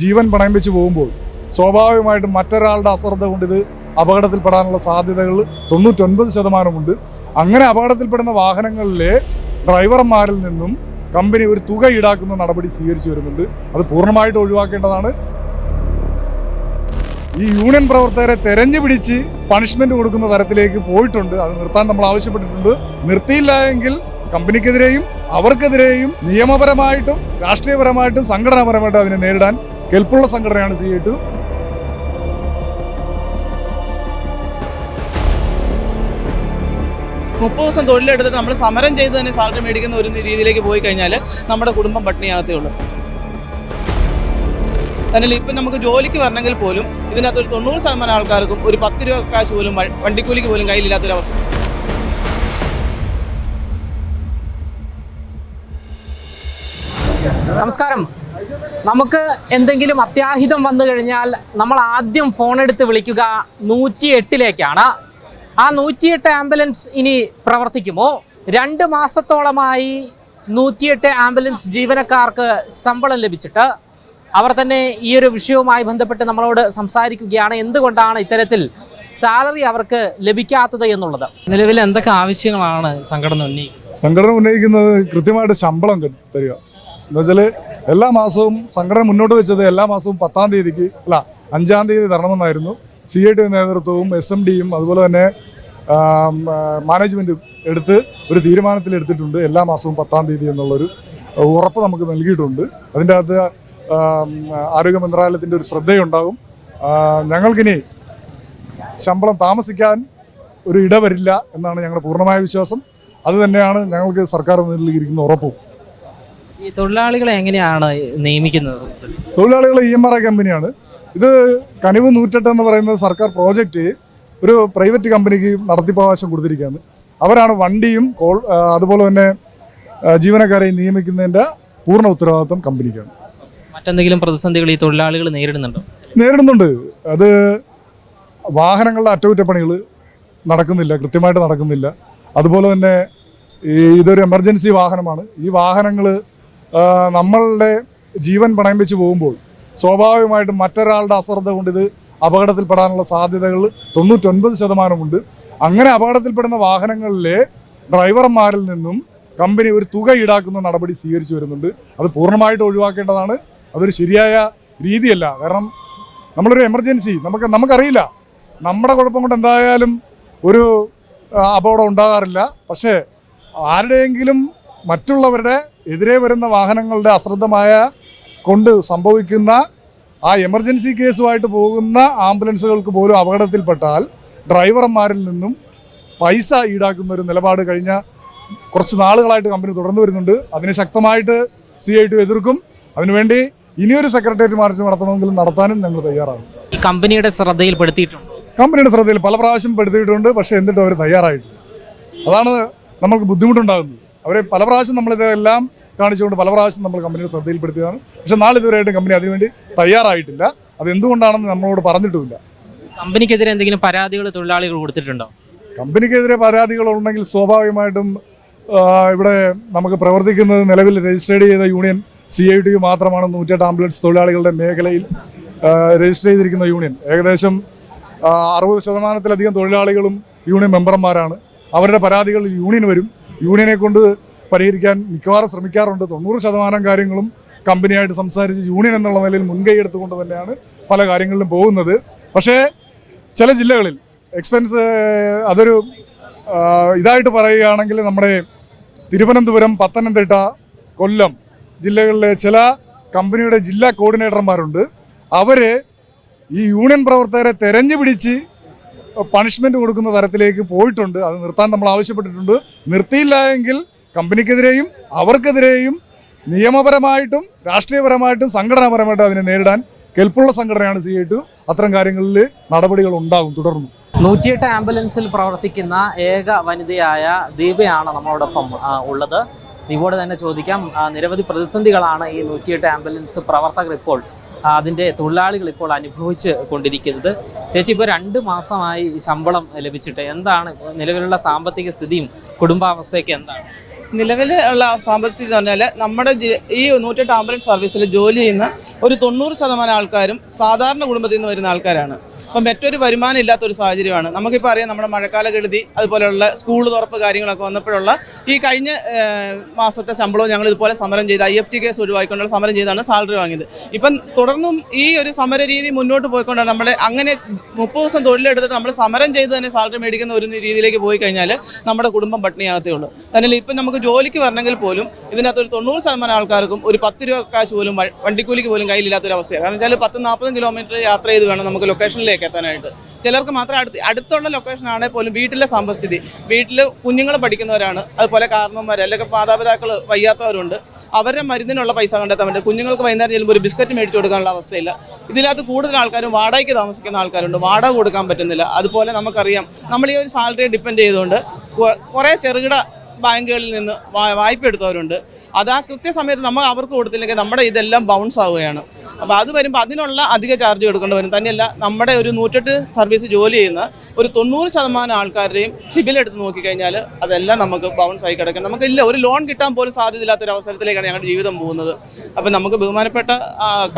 ജീവൻ പണയം വെച്ച് പോകുമ്പോൾ സ്വാഭാവികമായിട്ടും മറ്റൊരാളുടെ അശ്രദ്ധ കൊണ്ട് ഇത് അപകടത്തിൽപ്പെടാനുള്ള സാധ്യതകൾ തൊണ്ണൂറ്റൊൻപത് ശതമാനമുണ്ട്. അങ്ങനെ അപകടത്തിൽപ്പെടുന്ന വാഹനങ്ങളിലെ ഡ്രൈവർമാരിൽ നിന്നും കമ്പനി ഒരു തുക ഈടാക്കുന്ന നടപടി സ്വീകരിച്ചു വരുന്നുണ്ട്. അത് പൂർണമായിട്ട് ഒഴിവാക്കേണ്ടതാണ്. ഈ യൂണിയൻ പ്രവർത്തകരെ തെരഞ്ഞു പിടിച്ച് പണിഷ്മെന്റ് കൊടുക്കുന്ന തരത്തിലേക്ക് പോയിട്ടുണ്ട്. അത് നിർത്താൻ നമ്മൾ ആവശ്യപ്പെട്ടിട്ടുണ്ട്. നിർത്തിയില്ല എങ്കിൽ കമ്പനിക്കെതിരെയും അവർക്കെതിരെയും നിയമപരമായിട്ടും രാഷ്ട്രീയപരമായിട്ടും സംഘടനാപരമായിട്ടും അതിനെ നേരിടാൻ കെൽപ്പുള്ള സംഘടനയാണ് സി ഐ ടു. മുപ്പത് ദിവസം തൊഴിലെടുത്തിട്ട് നമ്മൾ സമരം ചെയ്ത് തന്നെ സാലറി മേടിക്കുന്ന ഒരു രീതിയിലേക്ക് പോയി കഴിഞ്ഞാൽ നമ്മുടെ കുടുംബം പട്ടിണിയാകത്തേ ഉള്ളൂ. തന്നെ ഇപ്പം നമുക്ക് ജോലിക്ക് വരണമെങ്കിൽ പോലും ഇതിനകത്ത് ഒരു തൊണ്ണൂറ് ശതമാനം ആൾക്കാർക്കും ഒരു പത്ത് രൂപ കാശ് പോലും വണ്ടിക്കൂലിക്ക് പോലും കയ്യിലില്ലാത്തൊരവസ്ഥ നമസ്കാരം. നമുക്ക് എന്തെങ്കിലും അത്യാഹിതം വന്നു കഴിഞ്ഞാൽ നമ്മൾ ആദ്യം ഫോൺ എടുത്ത് വിളിക്കുക നൂറ്റി എട്ടിലേക്കാണ് ആ നൂറ്റിയെട്ട് ആംബുലൻസ് ഇനി പ്രവർത്തിക്കുമോ? രണ്ട് മാസത്തോളമായി നൂറ്റിയെട്ട് ആംബുലൻസ് ജീവനക്കാർക്ക് ശമ്പളം ലഭിച്ചിട്ട് അവർ തന്നെ ഈ ഒരു വിഷയവുമായി ബന്ധപ്പെട്ട് നമ്മളോട് സംസാരിക്കുകയാണ്. എന്തുകൊണ്ടാണ് ഇത്തരത്തിൽ സാലറി അവർക്ക് ലഭിക്കാത്തത് എന്നുള്ളത്? നിലവിൽ എന്തൊക്കെ ആവശ്യങ്ങളാണ് സംഘടന ഉന്നയിക്കുന്നത്? സംഘടന ഉന്നയിക്കുന്നത് കൃത്യമായിട്ട് ശമ്പളം തരിക. എന്ന് വെച്ചാൽ എല്ലാ മാസവും സംഘടന മുന്നോട്ട് വെച്ചത് എല്ലാ മാസവും പത്താം തീയതിക്ക് അല്ല അഞ്ചാം തീയതി തരണമെന്നായിരുന്നു. സി ഐ ടി നേതൃത്വവും എസ് എം ഡിയും അതുപോലെ തന്നെ മാനേജ്മെന്റും എടുത്ത് ഒരു തീരുമാനത്തിലെടുത്തിട്ടുണ്ട് എല്ലാ മാസവും പത്താം തീയതി എന്നുള്ളൊരു ഉറപ്പ് നമുക്ക് നൽകിയിട്ടുണ്ട്. അതിന്റെ അകത്ത് ആരോഗ്യ മന്ത്രാലയത്തിന്റെ ഒരു ശ്രദ്ധയുണ്ടാകും. ഞങ്ങൾക്കിനി ശമ്പളം താമസിക്കാൻ ഒരു ഇടവരില്ല എന്നാണ് ഞങ്ങളുടെ പൂർണമായ വിശ്വാസം. അതുതന്നെയാണ് ഞങ്ങൾക്ക് സർക്കാർ നൽകിയിരിക്കുന്ന ഉറപ്പും. ഈ തൊഴിലാളികളെ എങ്ങനെയാണ് നിയമിക്കുന്നത്? തൊഴിലാളികൾ ഇ എം ആർ ഐ കമ്പനിയാണ്. ഇത് കനിവ് നൂറ്റെട്ട് എന്ന് പറയുന്ന സർക്കാർ പ്രോജക്റ്റ് ഒരു പ്രൈവറ്റ് കമ്പനിക്ക് നടത്തിപ്പവകാശം കൊടുത്തിരിക്കുകയാണ്. അവരാണ് വണ്ടിയും കോൾ അതുപോലെ തന്നെ ജീവനക്കാരെ ജീവനക്കാരെയും നിയമിക്കുന്നതിന്റെ പൂർണ ഉത്തരവാദിത്വം കമ്പനിക്കാണ്. മറ്റെന്തെങ്കിലും പ്രതിസന്ധികൾ ഈ തൊഴിലാളികൾ നേരിടുന്നുണ്ടോ? നേരിടുന്നുണ്ട്. അത് വാഹനങ്ങളുടെ അറ്റകുറ്റപ്പണികൾ നടക്കുന്നില്ല കൃത്യമായിട്ട് നടക്കുന്നില്ല. അതുപോലെ തന്നെ ഈ ഇതൊരു എമർജൻസി വാഹനമാണ്. ഈ വാഹനങ്ങൾ നമ്മളുടെ ജീവൻ പണയം വെച്ച് പോകുമ്പോൾ സ്വാഭാവികമായിട്ടും മറ്റൊരാളുടെ അശ്രദ്ധ കൊണ്ട് ഇത് അപകടത്തിൽപ്പെടാനുള്ള സാധ്യതകൾ തൊണ്ണൂറ്റൊൻപത് ശതമാനമുണ്ട്. അങ്ങനെ അപകടത്തിൽപ്പെടുന്ന വാഹനങ്ങളിലെ ഡ്രൈവർമാരിൽ നിന്നും കമ്പനി ഒരു തുക ഈടാക്കുന്ന നടപടി സ്വീകരിച്ചു വരുന്നുണ്ട്. അത് പൂർണമായിട്ട് ഒഴിവാക്കേണ്ടതാണ്. അതൊരു ശരിയായ രീതിയല്ല. കാരണം നമ്മളൊരു എമർജൻസി. നമുക്ക് നമുക്കറിയില്ല. നമ്മുടെ കുഴപ്പം കൊണ്ട് എന്തായാലും ഒരു അപകടം ഉണ്ടാകാറില്ല. പക്ഷേ ആരുടെയെങ്കിലും മറ്റുള്ളവരുടെ എതിരെ വരുന്ന വാഹനങ്ങളുടെ അശ്രദ്ധമായ കൊണ്ട് സംഭവിക്കുന്ന ആ എമർജൻസി കേസുമായിട്ട് പോകുന്ന ആംബുലൻസുകൾക്ക് പോലും അപകടത്തിൽപ്പെട്ടാൽ ഡ്രൈവർമാരിൽ നിന്നും പൈസ ഈടാക്കുന്ന ഒരു നിലപാട് കഴിഞ്ഞ കുറച്ച് നാളുകളായിട്ട് കമ്പനി തുടർന്നു വരുന്നുണ്ട്. അതിനെ ശക്തമായിട്ട് സി ഐ ടി എതിർക്കും. അതിനുവേണ്ടി ഇനിയൊരു സെക്രട്ടേറിയറ്റ് മാർച്ച് നടത്തണമെങ്കിലും നടത്താനും ഞങ്ങൾ തയ്യാറാകും കമ്പനിയുടെ ശ്രദ്ധയിൽപ്പെടുത്തിയിട്ടുണ്ട് കമ്പനിയുടെ ശ്രദ്ധയിൽ പല പ്രാവശ്യം പെടുത്തിയിട്ടുണ്ട് പക്ഷേ എന്നിട്ട് അവർ തയ്യാറായിട്ടില്ല. അതാണ് നമ്മൾക്ക് ബുദ്ധിമുട്ടുണ്ടാകുന്നത്. അവരെ പല പ്രാവശ്യം നമ്മളിതെല്ലാം കാണിച്ചുകൊണ്ട് പല പ്രാവശ്യം നമ്മൾ കമ്പനിയുടെ ശ്രദ്ധയിൽപ്പെടുത്തിയതാണ്. പക്ഷെ നാളെ ഇതുവരെയായിട്ടും കമ്പനി അതിനുവേണ്ടി തയ്യാറായിട്ടില്ല. അത് എന്തുകൊണ്ടാണെന്ന് നമ്മളോട് പറഞ്ഞിട്ടുമില്ല. കമ്പനിക്കെതിരെ എന്തെങ്കിലും പരാതികൾ തൊഴിലാളികൾ കൊടുത്തിട്ടുണ്ടോ? കമ്പനിക്കെതിരെ പരാതികളുണ്ടെങ്കിൽ സ്വാഭാവികമായിട്ടും ആ, ഇവിടെ നമുക്ക് പ്രവർത്തിക്കുന്നത് നിലവിൽ രജിസ്റ്റേർഡ് ചെയ്ത യൂണിയൻ സി ഐ ടി മാത്രമാണ് നൂറ്റെട്ട് ആംബുലൻസ് തൊഴിലാളികളുടെ മേഖലയിൽ രജിസ്റ്റർ ചെയ്തിരിക്കുന്ന യൂണിയൻ. ഏകദേശം അറുപത് ശതമാനത്തിലധികം തൊഴിലാളികളും യൂണിയൻ മെമ്പർമാരാണ്. അവരുടെ പരാതികൾ യൂണിയൻ വരും. യൂണിയനെ കൊണ്ട് പരിഹരിക്കാൻ മിക്കവാറും ശ്രമിക്കാറുണ്ട്. തൊണ്ണൂറ് ശതമാനം കാര്യങ്ങളും കമ്പനിയായിട്ട് സംസാരിച്ച് യൂണിയൻ എന്നുള്ള നിലയിൽ മുൻകൈ എടുത്തുകൊണ്ട് തന്നെയാണ് പല കാര്യങ്ങളിലും പോകുന്നത്. പക്ഷേ ചില ജില്ലകളിൽ എക്സ്പെൻസ് അതൊരു ഇതായിട്ട് പറയുകയാണെങ്കിൽ നമ്മുടെ തിരുവനന്തപുരം പത്തനംതിട്ട കൊല്ലം ജില്ലകളിലെ ചില കമ്പനിയുടെ ജില്ലാ കോർഡിനേറ്റർമാരുണ്ട് അവർ ഈ യൂണിയൻ പ്രവർത്തകരെ തെരഞ്ഞു പിടിച്ച് പണിഷ്മെന്റ് കൊടുക്കുന്ന തരത്തിലേക്ക് പോയിട്ടുണ്ട്. അത് നിർത്താൻ നമ്മൾ ആവശ്യപ്പെട്ടിട്ടുണ്ട്. നിർത്തിയില്ല എങ്കിൽ കമ്പനിക്കെതിരെയും അവർക്കെതിരെയും നിയമപരമായിട്ടും രാഷ്ട്രീയപരമായിട്ടും സംഘടനാപരമായിട്ടും അതിനെ നേരിടാൻ കെൽപ്പുള്ള സംഘടനയാണ് സി ഐ ടു അത്തരം കാര്യങ്ങളിൽ നടപടികൾ ഉണ്ടാകും തുടർന്നും. നൂറ്റിയെട്ട് ആംബുലൻസിൽ പ്രവർത്തിക്കുന്ന ഏക വനിതയായ ദീപയാണ് നമ്മളോടൊപ്പം ഉള്ളത്. ദീപയോട് തന്നെ ചോദിക്കാം നിരവധി പ്രതിസന്ധികളാണ് ഈ നൂറ്റിയെട്ട് ആംബുലൻസ് പ്രവർത്തകർ ഇപ്പോൾ അതിന്റെ തൊഴിലാളികൾ ഇപ്പോൾ അനുഭവിച്ച് കൊണ്ടിരിക്കുന്നത്. ചേച്ചി ഇപ്പോൾ രണ്ട് മാസമായി ശമ്പളം ലഭിച്ചിട്ട് എന്താണ് നിലവിലുള്ള സാമ്പത്തിക സ്ഥിതിയും കുടുംബാവസ്ഥയൊക്കെ എന്താണ്? നിലവിൽ ഉള്ള സാമ്പത്തിക എന്ന് പറഞ്ഞാൽ നമ്മുടെ ഈ നൂറ്റെട്ട് ആംബുലൻസ് സർവീസിൽ ജോലി ചെയ്യുന്ന ഒരു തൊണ്ണൂറ് ശതമാനം ആൾക്കാരും സാധാരണ കുടുംബത്തിൽ നിന്ന് വരുന്ന ആൾക്കാരാണ്. അപ്പം മറ്റൊരു വരുമാനം ഇല്ലാത്ത ഒരു സാഹചര്യമാണ്. നമുക്കിപ്പോൾ അറിയാം നമ്മുടെ മഴക്കാല കെടുതി അതുപോലെയുള്ള സ്കൂൾ തുറപ്പ് കാര്യങ്ങളൊക്കെ വന്നപ്പോഴുള്ള ഈ കഴിഞ്ഞ മാസത്തെ ശമ്പളവും ഞങ്ങൾ ഇതുപോലെ സമരം ചെയ്ത് ഐ എഫ് ടി കേസ് ഒഴിവാക്കിക്കൊണ്ടുള്ള സമരം ചെയ്താണ് സാലറി വാങ്ങിയത്. ഇപ്പം തുടർന്നും ഈ ഒരു സമര രീതി മുന്നോട്ട് പോയിക്കൊണ്ടാണ് നമ്മുടെ അങ്ങനെ മുപ്പത് ദിവസം തൊഴിലെടുത്തിട്ട് നമ്മൾ സമരം ചെയ്ത് തന്നെ സാലറി മേടിക്കുന്ന ഒരു രീതിയിലേക്ക് പോയി കഴിഞ്ഞാൽ നമ്മുടെ കുടുംബം പട്ടിണിയാകത്തേ ഉള്ളൂ. തന്നെ ഇപ്പം നമുക്ക് ജോലിക്ക് വരണമെങ്കിൽ പോലും ഇതിനകത്ത് ഒരു തൊണ്ണൂറ് ശതമാനം ആൾക്കാർക്കും ഒരു പത്ത് രൂപ കാശ് പോലും വണ്ടിക്കൂലിക്ക് പോലും കയ്യിലില്ലാത്തൊരു അവസ്ഥയാണ് കാരണം വെച്ചാൽ പത്ത് നാൽപ്പത് കിലോമീറ്റർ യാത്ര ചെയ്ത് വേണം നമുക്ക് ലൊക്കേഷനിലേക്ക്. എത്താനായിട്ട്. ചിലർക്ക് മാത്രം അടുത്ത് അടുത്തുള്ള ലൊക്കേഷൻ ആണെങ്കിൽ പോലും വീട്ടിലെ സാമ്പസ്ഥിതി വീട്ടിൽ കുഞ്ഞുങ്ങൾ പഠിക്കുന്നവരാണ് അതുപോലെ കാരണവന്മാർ അല്ലെങ്കിൽ മാതാപിതാക്കൾ വയ്യാത്തവരുണ്ട്. അവരുടെ മരുന്നിനുള്ള പൈസ കണ്ടെത്താൻ പറ്റും. കുഞ്ഞുങ്ങൾക്ക് വൈകുന്നേരം ചെല്ലുമ്പോൾ ഒരു ബിസ്ക്കറ്റ് മേടിച്ചു കൊടുക്കാനുള്ള അവസ്ഥയില്ല. ഇതിനകത്ത് കൂടുതൽ ആൾക്കാരും വാടകയ്ക്ക് താമസിക്കുന്ന ആൾക്കാരുണ്ട്. വാടക കൊടുക്കാൻ പറ്റുന്നില്ല. അതുപോലെ നമുക്കറിയാം നമ്മൾ ഈ ഒരു സാലറിയെ ഡിപ്പെൻഡ് ചെയ്തുകൊണ്ട് കുറേ ചെറുകിട ബാങ്കുകളിൽ നിന്ന് വായ്പ എടുത്തവരുണ്ട്. അത് ആ കൃത്യസമയത്ത് നമ്മൾ അവർക്ക് കൊടുത്തില്ലെങ്കിൽ നമ്മുടെ ഇതെല്ലാം ബൗൺസ് ആവുകയാണ്. അപ്പോൾ അത് വരുമ്പോൾ അതിനുള്ള അധിക ചാർജ് എടുക്കേണ്ടി വരും. തന്നെയല്ല നമ്മുടെ ഒരു നൂറ്റെട്ട് സർവീസ് ജോലി ചെയ്യുന്ന ഒരു തൊണ്ണൂറ് ശതമാനം ആൾക്കാരുടെയും സിബിലെടുത്ത് നോക്കിക്കഴിഞ്ഞാൽ അതെല്ലാം നമുക്ക് ബൗൺസ് ആയി കിടക്കും. നമുക്ക് ഇല്ല ഒരു ലോൺ കിട്ടാൻ പോലും സാധ്യതയില്ലാത്തൊരു അവസരത്തിലേക്കാണ് ഞങ്ങളുടെ ജീവിതം പോകുന്നത്. അപ്പോൾ നമുക്ക് ബഹുമാനപ്പെട്ട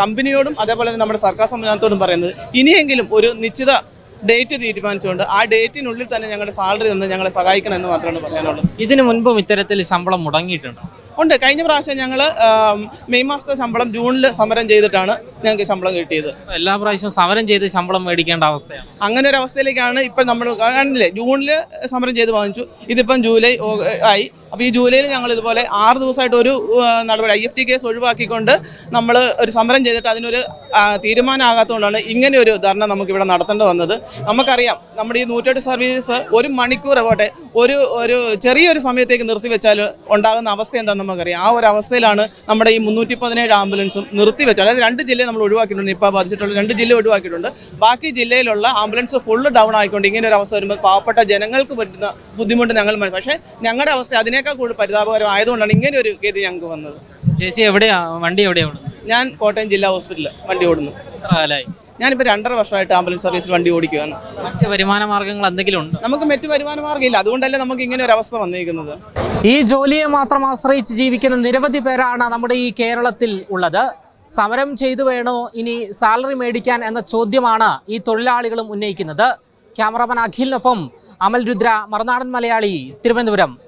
കമ്പനിയോടും അതേപോലെ തന്നെ നമ്മുടെ സർക്കാർ സംവിധാനത്തോടും പറയുന്നത് ഇനിയെങ്കിലും ഒരു നിശ്ചിത ഡേറ്റ് തീരുമാനിച്ചുകൊണ്ട് ആ ഡേറ്റിനുള്ളിൽ തന്നെ ഞങ്ങളുടെ സാലറി തന്ന് ഞങ്ങളെ സഹായിക്കണം എന്ന് മാത്രമാണ് പറയാനുള്ളത്. ഇതിനു മുൻപും ഇത്തരത്തിൽ ശമ്പളം മുടങ്ങിയിട്ടുണ്ട്? ഉണ്ട്. കഴിഞ്ഞ പ്രാവശ്യം ഞങ്ങൾ മെയ് മാസത്തെ ശമ്പളം ജൂണിൽ സമരം ചെയ്തിട്ടാണ്. ഞങ്ങൾക്ക് ശമ്പളം കിട്ടിയത്. എല്ലാ പ്രാവശ്യവും സമരം ചെയ്ത് ശമ്പളം മേടിക്കേണ്ട അവസ്ഥയാണ്. അങ്ങനെ ഒരു അവസ്ഥയിലേക്കാണ് ഇപ്പം നമ്മൾ കാണില്ലേ ജൂണിൽ സമരം ചെയ്ത് വാങ്ങിച്ചു. ഇതിപ്പം ജൂലൈ ആയി. അപ്പോൾ ഈ ജൂലൈയിൽ ഞങ്ങൾ ഇതുപോലെ ആറ് ദിവസമായിട്ട് ഒരു ആ, നടപടി ഐ എഫ് ടി കേസ് ഒഴിവാക്കിക്കൊണ്ട് നമ്മൾ ഒരു സമരം ചെയ്തിട്ട് അതിനൊരു ആ, തീരുമാനമാകാത്തതുകൊണ്ടാണ് ഇങ്ങനെ ഒരു ധർണ നമുക്കിവിടെ നടത്തേണ്ടി വന്നത്. നമുക്കറിയാം നമ്മുടെ ഈ നൂറ്റെട്ട് സർവീസ് ഒരു മണിക്കൂർ പോട്ടെ ഒരു ഒരു ചെറിയൊരു സമയത്തേക്ക് നിർത്തിവെച്ചാൽ ഉണ്ടാകുന്ന അവസ്ഥ എന്താണെന്ന് നമുക്കറിയാം. ആ ഒരു അവസ്ഥയിലാണ് നമ്മുടെ ഈ മുന്നൂറ്റി പതിനേഴ് ആംബുലൻസും നിർത്തിവെച്ചത്. അതായത് രണ്ട് ജില്ലയിൽ നമ്മൾ ഒഴിവാക്കിയിട്ടുണ്ട്. ഇപ്പോൾ ബാധിച്ചിട്ടുള്ള രണ്ട് ജില്ല ഒഴിവാക്കിയിട്ടുണ്ട്. ബാക്കി ജില്ലയിലുള്ള ആംബുലൻസ് ഫുള്ള് ഡൗൺ ആയിക്കൊണ്ട് ഇങ്ങനെ ഒരു അവസ്ഥ വരുമ്പോൾ പാവപ്പെട്ട ജനങ്ങൾക്ക് പറ്റുന്ന ബുദ്ധിമുട്ട് ഞങ്ങൾ. പക്ഷേ ഞങ്ങളുടെ അവസ്ഥ അതിനേക്കാൾ കൂടുതൽ പരിതാപകരമായതുകൊണ്ടാണ് ഇങ്ങനെ ഒരു ഗതി ഞങ്ങൾക്ക് വന്നത്. ചേച്ചി എവിടെയാ? വണ്ടി എവിടെയാണ് ഞാൻ കോട്ടയം ജില്ലാ ഹോസ്പിറ്റലിൽ വണ്ടി ഓടുന്നു. ഞാനിപ്പോൾ രണ്ടര വർഷമായിട്ട് ആംബുലൻസ് സർവീസിൽ വണ്ടി ഓടിക്കുകയാണ് മറ്റ് വരുമാന മാർഗങ്ങൾ എന്തെങ്കിലും ഉണ്ട്? നമുക്ക് മറ്റു വരുമാന മാർഗമില്ല അതുകൊണ്ടല്ലേ നമുക്ക് ഇങ്ങനെ ഒരു അവസ്ഥ വന്നിരിക്കുന്നത് ഈ ജോലിയെ മാത്രം ആശ്രയിച്ച് ജീവിക്കുന്ന നിരവധി പേരാണ് നമ്മുടെ ഈ കേരളത്തിൽ ഉള്ളത്. സമരം ചെയ്തു വേണോ? ഇനി സാലറി മേടിക്കാൻ എന്ന ചോദ്യമാണ് ഈ തൊഴിലാളികളും ഉന്നയിക്കുന്നത്. ക്യാമറമാൻ അഖിലിനൊപ്പം അമൽ രുദ്ര മറുനാടൻ മലയാളി തിരുവനന്തപുരം.